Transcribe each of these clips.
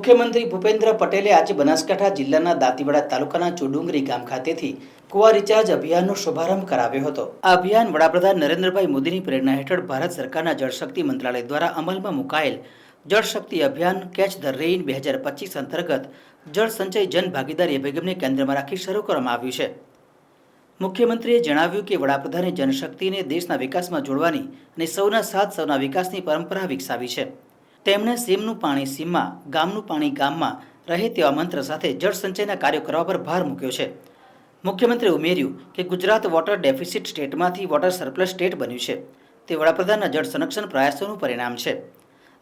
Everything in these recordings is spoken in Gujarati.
મુખ્યમંત્રી ભૂપેન્દ્ર પટેલે આજે બનાસકાંઠા જિલ્લાના દાંતીવાડા તાલુકાના ચોડુંગરી ગામ ખાતેથી કુવા રિચાર્જ અભિયાનનો શુભારંભ કરાવ્યો હતો. આ અભિયાન વડાપ્રધાન નરેન્દ્રભાઈ મોદીની પ્રેરણા હેઠળ ભારત સરકારના જળશક્તિ મંત્રાલય દ્વારા અમલમાં મુકાયેલ જળશક્તિ અભિયાન કેચ ધ રેઇન બે હજાર પચીસ અંતર્ગત જળ સંચય જન ભાગીદારી અભિગમને કેન્દ્રમાં રાખી શરૂ કરવામાં આવ્યું છે. મુખ્યમંત્રીએ જણાવ્યું કે વડાપ્રધાને જનશક્તિને દેશના વિકાસમાં જોડવાની અને સૌના સાથ સૌના વિકાસની પરંપરા વિકસાવી છે. તેમણે સીમનું પાણી સીમમાં, ગામનું પાણી ગામમાં રહે તેવા મંત્ર સાથે જળ સંચયના કાર્યો કરવા પર ભાર મૂક્યો છે. મુખ્યમંત્રીએ ઉમેર્યું કે ગુજરાત વોટર ડેફિસિટ સ્ટેટમાંથી વોટર સરપ્લસ સ્ટેટ બન્યું છે. તે વડાપ્રધાનના જળ સંરક્ષણ પ્રયાસોનું પરિણામ છે.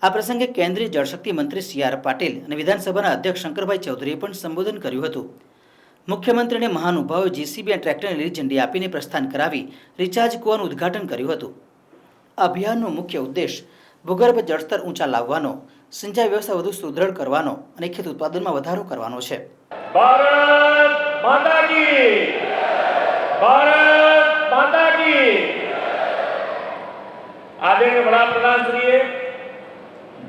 આ પ્રસંગે કેન્દ્રીય જળશક્તિ મંત્રી સી આર પાટીલ અને વિધાનસભાના અધ્યક્ષ શંકરભાઈ ચૌધરીએ પણ સંબોધન કર્યું હતું. મુખ્યમંત્રીને મહાનુભાવોએ જીસીબી અને ટ્રેક્ટરને લીલી ઝંડી આપીને પ્રસ્થાન કરાવી રિચાર્જ કુવાનું ઉદ્ઘાટન કર્યું હતું. અભિયાનનો મુખ્ય ઉદ્દેશ ભૂગર્ભ જળસ્તર ઊંચા લાવવાનો, સિંચાઈ વ્યવસ્થા વધુ સુદૃઢ કરવાનો અને ખેત ઉત્પાદનમાં વધારો કરવાનો છે. ભારત માતા ભારત માતા આદરણીય વડાપ્રધાનશ્રીએ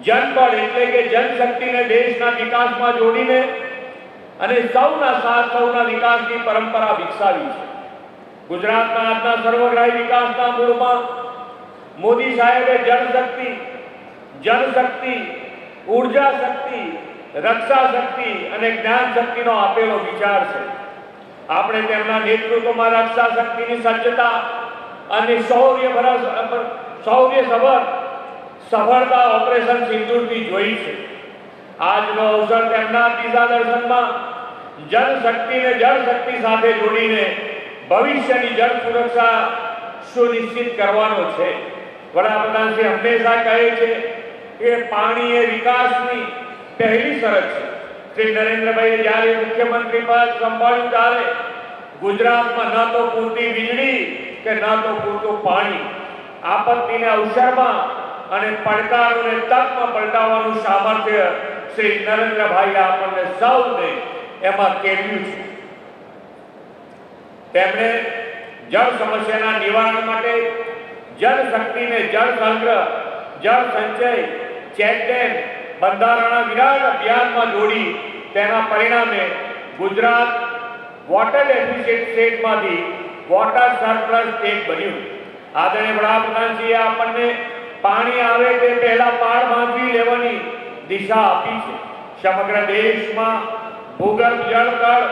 જનબળ એટલે કે જનશક્તિને દેશના વિકાસમાં જોડીને અને સૌના સાથ, સૌના વિકાસની પરંપરા વિકસાવી છે. ગુજરાતના આજના સર્વગ્રાહી વિકાસના મૂળમાં મોદી સાહેબે જળશક્તિ જનશક્તિ ઊર્જા શક્તિ, રક્ષા શક્તિ અને જ્ઞાન શક્તિનો આપેલો વિચાર છે. આપણે તેમના નેતૃત્વમાં રક્ષા શક્તિની સજ્જતા અને શૌર્ય શૌર્ય સભર સફળતા ઓપરેશન સિંદૂરથી જોઈ છે. આજનો અવસર તેમના દિશા દર્શનમાં જનશક્તિને જળશક્તિ સાથે જોડીને ભવિષ્યની જળ સુરક્ષા સુનિશ્ચિત કરવાનો છે. વડાપ્રધાન શ્રી હંમેશા કહે છે કે પાણી એ વિકાસની પહેલી શરત છે. શ્રી નરેન્દ્રભાઈ જ્યારે મુખ્યમંત્રી પદ સંભાળ્યું ત્યારે ગુજરાતમાં ન તો પૂરતી વીજળી કે ન તો પૂરતું પાણી, આપત્તિને અવસરમાં અને પડકારોને તકમાં પલટાવવાનું સામર્થ્ય શ્રી નરેન્દ્રભાઈ આપણને સૌને એમાં કેળવ્યું છે. તેમણે જળ સમસ્યાના નિવારણ માટે જળ શક્તિને જળ સંગ્રહ, જળ સંચય ચેક ડેમ, બંધારણના વિરાટ અભિયાનમાં જોડી તેના પરિણામે ગુજરાત વોટર ડેફિસિટ સ્ટેટમાંથી વોટર સરપ્લસ સ્ટેટ બન્યું. આદરણીય વડાપ્રધાનજીએ આપણને પાણી આવે તે પહેલા પાર બાંધી લેવાની દિશા આપી છે. સમગ્ર દેશમાં ભૂગર્ભ જળ તળ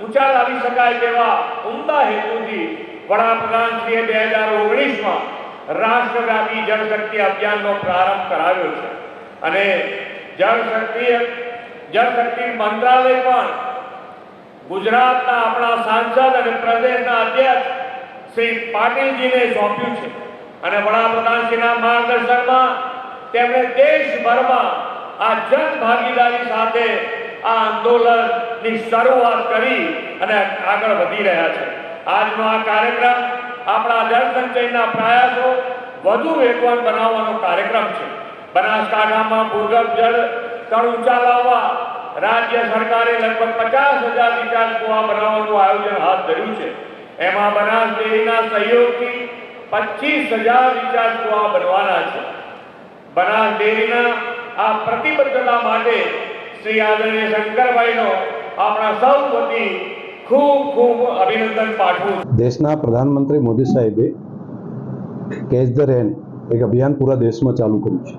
ઊંચા લાવી શકાય તેવા ઉમદા હેતુથી વડાપ્રધાનશ્રીએ બે હજાર ઓગણીસમાં રાષ્ટ્રવ્યાપી જળશક્તિ અભિયાનનો પ્રારંભ કરાવ્યો છે. અને જળશક્તિ જળશક્તિ મંત્રાલય પણ ગુજરાતના આપણા સાંસદ અને પ્રદેશના અધ્યક્ષ શ્રી પાટીલજીને સોંપ્યું છે. અને વડાપ્રધાનશ્રીના માર્ગદર્શનમાં તેમણે દેશભરમાં આ જન ભાગીદારી સાથે આ આંદોલનની શરૂઆત કરી અને આગળ વધી રહ્યા છે. આજનો આ કાર્યક્રમ આપણા જળ સંચયના પ્રયાસો વધુ વેગવાન બનાવવાનો કાર્યક્રમ છે. બનાસકાંઠામાં ભૂગર્ભ જળ સ્તર ઊંચા લાવવા રાજ્ય સરકારે લગભગ પચાસ હજાર રિચાર્જ કુવા બનાવવાનું આયોજન હાથ ધર્યું છે. એમાં બનાસ ડેરીના સહયોગથી પચીસ હજાર રિચાર્જ કુવા બનવાના છે. બનાસ ડેરીના આ પ્રતિબદ્ધતા માટે શ્રી આદરણીય શંકરભાઈનો આપણા સૌ વતી ખૂબ ખૂબ અભિનંદન પાઠવું દેશના પ્રધાનમંત્રી મોદી સાહેબે કેચ ધ રેન એક અભિયાન પૂરા દેશમાં ચાલુ કર્યું છે.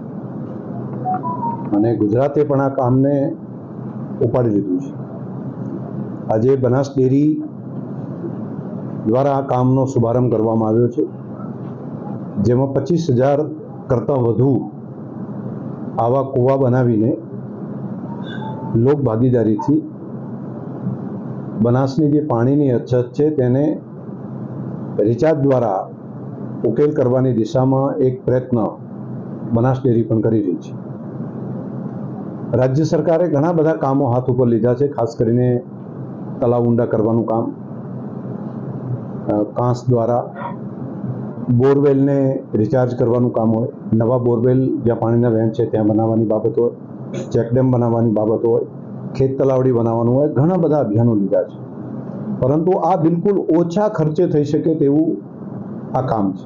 અને ગુજરાતે પણ આ કામને ઉપાડી લીધું છે. આજે બનાસ ડેરી દ્વારા આ કામનો શુભારંભ કરવામાં આવ્યો છે. જેમાં પચીસ હજાર કરતાં વધુ આવા કૂવા બનાવીને લોક ભાગીદારીથી બનાસની જે પાણીની અછત છે તેને રિચાર્જ દ્વારા ઉકેલ કરવાની દિશામાં એક પ્રયત્ન બનાસ ડેરી પણ કરી રહી છે. રાજ્ય સરકારે ઘણા બધા કામો હાથ ઉપર લીધા છે, ખાસ કરીને તલાવ ઊંડા કરવાનું કામ કાંસ દ્વારા બોરવેલને રિચાર્જ કરવાનું કામ હોય, નવા બોરવેલ જ્યાં પાણીના વહેણ છે ત્યાં બનાવવાની બાબત હોય, ચેકડેમ બનાવવાની બાબત હોય ખેત તલાવડી બનાવવાનું હોય, ઘણા બધા અભિયાનો લીધા છે. પરંતુ આ બિલકુલ ઓછા ખર્ચે થઈ શકે તેવું આ કામ છે.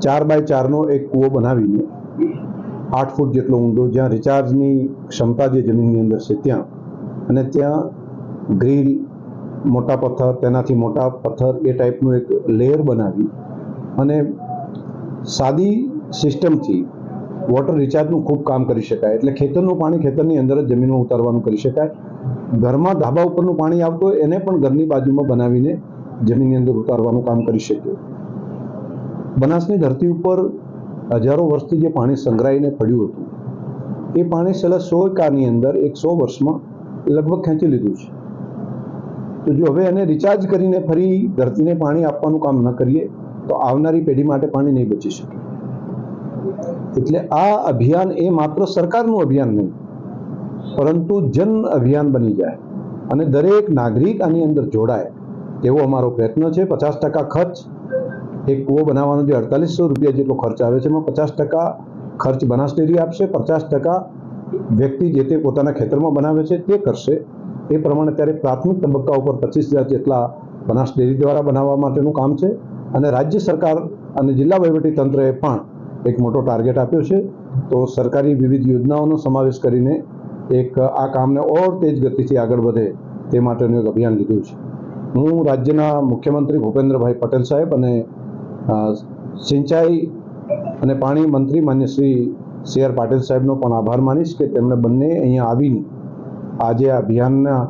ચાર બાય ચારનો એક કૂવો બનાવીને આઠ ફૂટ જેટલો ઊંડો, જ્યાં રિચાર્જની ક્ષમતા જે જમીનની અંદર છે ત્યાં, અને ત્યાં ગ્રીલ, મોટા પથ્થર, તેનાથી મોટા પથ્થર એ ટાઈપનું એક લેયર બનાવી અને સાદી સિસ્ટમથી વોટર રિચાર્જનું ખૂબ કામ કરી શકાય. એટલે ખેતરનું પાણી ખેતરની અંદર જ જમીનમાં ઉતારવાનું કરી શકાય. ઘરમાં ધાબા ઉપરનું પાણી આવતું હોય, એને પણ ઘરની બાજુમાં બનાવીને જમીનની અંદર ઉતારવાનું કામ કરી શકીએ. બનાસની ધરતી ઉપર હજારો વર્ષથી જે પાણી સંગ્રહાઈને પડ્યું હતું, એ પાણી છેલ્લા સો કાળની અંદર, એક સો વર્ષમાં લગભગ ખેંચી લીધું છે. તો જો હવે એને રિચાર્જ કરીને ફરી ધરતીને પાણી આપવાનું કામ ન કરીએ, તો આવનારી પેઢી માટે પાણી નહીં બચી શકે. એટલે આ અભિયાન એ માત્ર સરકારનું અભિયાન નહીં, પરંતુ જન અભિયાન બની જાય અને દરેક નાગરિક આની અંદર જોડાય. તેવો અમારો પ્રયત્ન છે. પચાસ ટકા ખર્ચ, એક કૂવો બનાવવાનો જે અડતાલીસો રૂપિયા જેટલો ખર્ચ આવે છે, એમાં પચાસ ટકા ખર્ચ બનાસ ડેરી આપશે, પચાસ ટકા વ્યક્તિ જે તે પોતાના ખેતરમાં બનાવે છે તે કરશે. એ પ્રમાણે ત્યારે પ્રાથમિક તબક્કા ઉપર પચીસ હજાર જેટલા બનાસ ડેરી દ્વારા બનાવવા માટેનું કામ છે અને રાજ્ય સરકાર અને જિલ્લા વહીવટી તંત્રએ પણ એક મોટો ટાર્ગેટ આપ્યો છે. તો સરકારી વિવિધ યોજનાઓનો સમાવેશ કરીને એક આ કામને ઓર તેજ ગતિથી આગળ વધે તે માટેનું એક અભિયાન લીધું છે. હું રાજ્યના મુખ્યમંત્રી ભૂપેન્દ્રભાઈ પટેલ સાહેબ અને સિંચાઈ અને પાણી મંત્રી માન્ય શ્રી સી આર પાટીલ સાહેબનો પણ આભાર માનીશ કે તેમણે બંને અહીંયા આવીને આજે આ અભિયાનના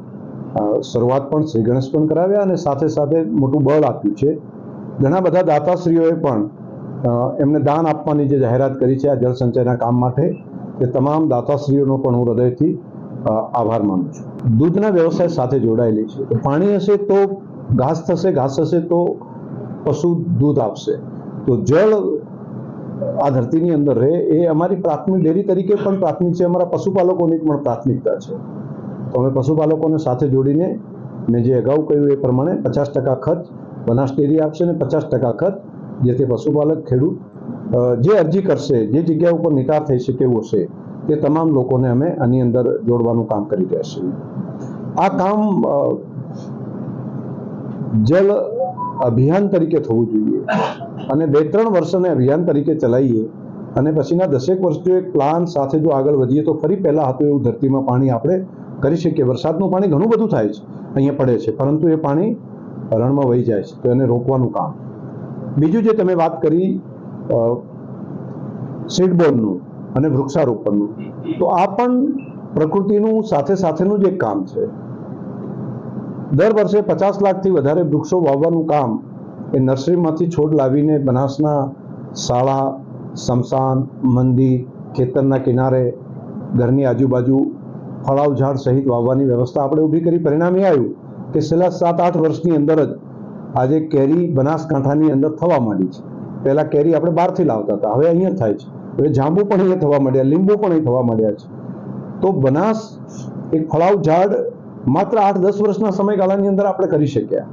શરૂઆત પણ શ્રી ગણેશ પણ કરાવ્યા અને સાથે સાથે મોટું બળ આપ્યું છે. ઘણા બધા દાતાશ્રીઓએ પણ એમને દાન આપવાની જે જાહેરાત કરી છે આ જળ સંચયના કામ માટે, તે તમામ દાતાશ્રીઓનો પણ હું હૃદયથી આભાર માનું છું. દૂધના વ્યવસાય સાથે જોડાયેલી છે. પાણી હશે તો ઘાસ થશે, ઘાસ હશે તો પશુ દૂધ આપશે. તો જળ આ ધરતીની અંદર રહે, એ અમારી પ્રાથમિક ડેરી તરીકે પણ પ્રાથમિક છે. અમારા પશુપાલકોની પણ પ્રાથમિકતા છે. તો અમે પશુપાલકોને સાથે જોડીને મેં જે અગાઉ કહ્યું એ પ્રમાણે પચાસ ટકા ખર્ચ બનાસ ડેરી આપશે ને પચાસ ટકા ખર્ચ જે તે પશુપાલક, ખેડૂત જે અરજી કરશે, જે જગ્યા ઉપર નિકાલ થઈ શકે એવું હશે, તે તમામ લોકોને અમે આની અંદર જોડવાનું કામ કરી રહ્યા છીએ. આ કામ જલ અભિયાન તરીકે થવું જોઈએ અને બે ત્રણ વર્ષને અભિયાન તરીકે ચલાવીએ અને પછીના દસેક વર્ષથી એક પ્લાન સાથે જો આગળ વધીએ તો ફરી પહેલાં હતું એવું ધરતીમાં પાણી આપણે કરી શકીએ. વરસાદનું પાણી ઘણું બધું થાય છે, અહીંયા પડે છે, પરંતુ એ પાણી રણમાં વહી જાય છે, તો એને રોકવાનું કામ. બીજું જે તમે વાત કરી સીડબોર્ડનું અને વૃક્ષારોપણનું, તો આ પણ પ્રકૃતિનું સાથે સાથેનું જ એક કામ છે. દર વર્ષે પચાસ લાખથી વધારે વૃક્ષો વાવવાનું કામ એ નર્સરીમાંથી છોડ લાવીને બનાસના શાળા સમસાન મંદિર, ખેતરના કિનારે, ઘરની આજુબાજુ ફળાવ ઝાડ સહિત વાવવાની વ્યવસ્થા આપણે ઊભી કરી. પરિણામ એ આવ્યું કે છેલ્લા સાત, આઠ વર્ષની અંદર જ આજે કેરી બનાસકાંઠાની અંદર થવા માંડી છે. પહેલાં કેરી આપણે બહારથી લાવતા હતા, હવે અહીંયા થાય છે. હવે જાંબુ પણ અહીંયા થવા માંડ્યા, લીંબુ પણ અહીં થવા માંડ્યા છે. તો બનાસ એક ફળાવ ઝાડ માત્ર આઠ દસ વર્ષના સમયગાળાની અંદર આપણે કરી શક્યા.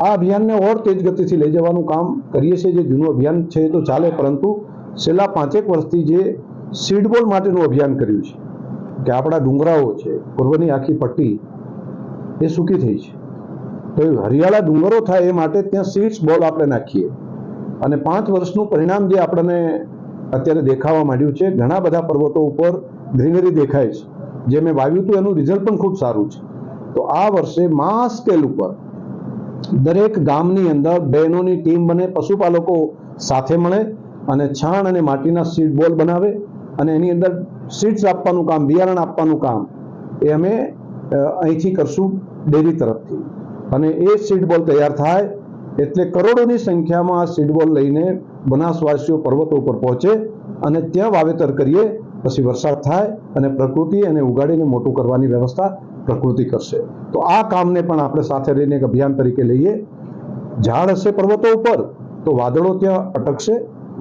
આ અભિયાનને ઓર તેજ ગતિથી લઈ જવાનું કામ કરીએ છીએ, જે જૂનું અભિયાન છે એ તો ચાલે, પરંતુ છેલ્લા પાંચેક વર્ષથી જે સીડબોલ માટેનું અભિયાન કર્યું છે, કે આપણા ડુંગરાઓ છે, પૂર્વની આખી પટ્ટી એ સૂકી થઈ છે. તો એ હરિયાળા ડુંગરો થાય એ માટે ત્યાં સીડ્સ બોલ આપણે નાખીએ. અને પાંચ વર્ષનું પરિણામ જે આપણને અત્યારે દેખાવા માંડ્યું છે, ઘણા બધા પર્વતો ઉપર ગ્રીનરી દેખાય છે. જે મેં વાવ્યું હતું એનું રિઝલ્ટ પણ ખૂબ સારું છે. તો આ વર્ષે માસ સ્કેલ ઉપર દરેક ગામની અંદર બહેનોની ટીમ બને, પશુપાલકો સાથે મળે અને છાણ અને માટીના સીડ બોલ બનાવે અને એની અંદર સીડ્સ આપવાનું કામ, બિયારણ આપવાનું કામ એ અમે અહીંથી કરશું ડેરી તરફથી. અને એ સીડ બોલ તૈયાર થાય એટલે કરોડોની સંખ્યામાં આ સીડ બોલ લઈને બનાસવાસીઓ પર્વતો ઉપર પહોંચે અને ત્યાં વાવેતર કરીએ, પછી વરસાદ થાય અને પ્રકૃતિ એને ઉગાડીને મોટું કરવાની વ્યવસ્થા પ્રકૃતિ કરશે. તો આ કામને પણ આપણે સાથે રહીને એક અભિયાન તરીકે લઈએ. ઝાડ હશે પર્વતો ઉપર, તો વાદળો ત્યાં અટકશે,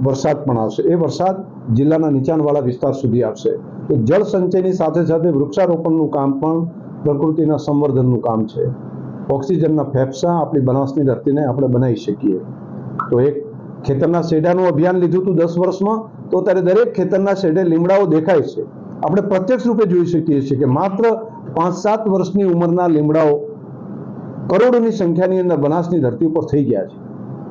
વરસાદ પણ આવશે. એ વરસાદ જિલ્લાના નીચાણવાળા વિસ્તાર સુધી આવશે. તો જળ સંચયની સાથે સાથે વૃક્ષારોપણનું કામ પણ પ્રકૃતિના સંવર્ધનનું કામ છે. ઓક્સિજનના ફેફસા આપણી બનાસની ધરતીને આપણે બનાવી શકીએ. તો એક ખેતરના શેઢાનું અભિયાન લીધું હતું દસ વર્ષમાં, તો ત્યારે દરેક ખેતરના શેઢે લીમડાઓ દેખાય છે. આપણે પ્રત્યક્ષ રૂપે જોઈ શકીએ છીએ કે માત્ર પાંચ સાત વર્ષની ઉંમરના લીમડાઓ કરોડોની સંખ્યાની અંદર બનાસની ધરતી ઉપર થઈ ગયા છે.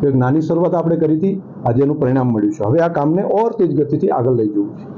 તો એક નાની શરૂઆત આપણે કરી હતી. આજે એનું પરિણામ મળ્યું છે. હવે આ કામને ઓર તેજ ગતિથી આગળ લઈ જવું છે.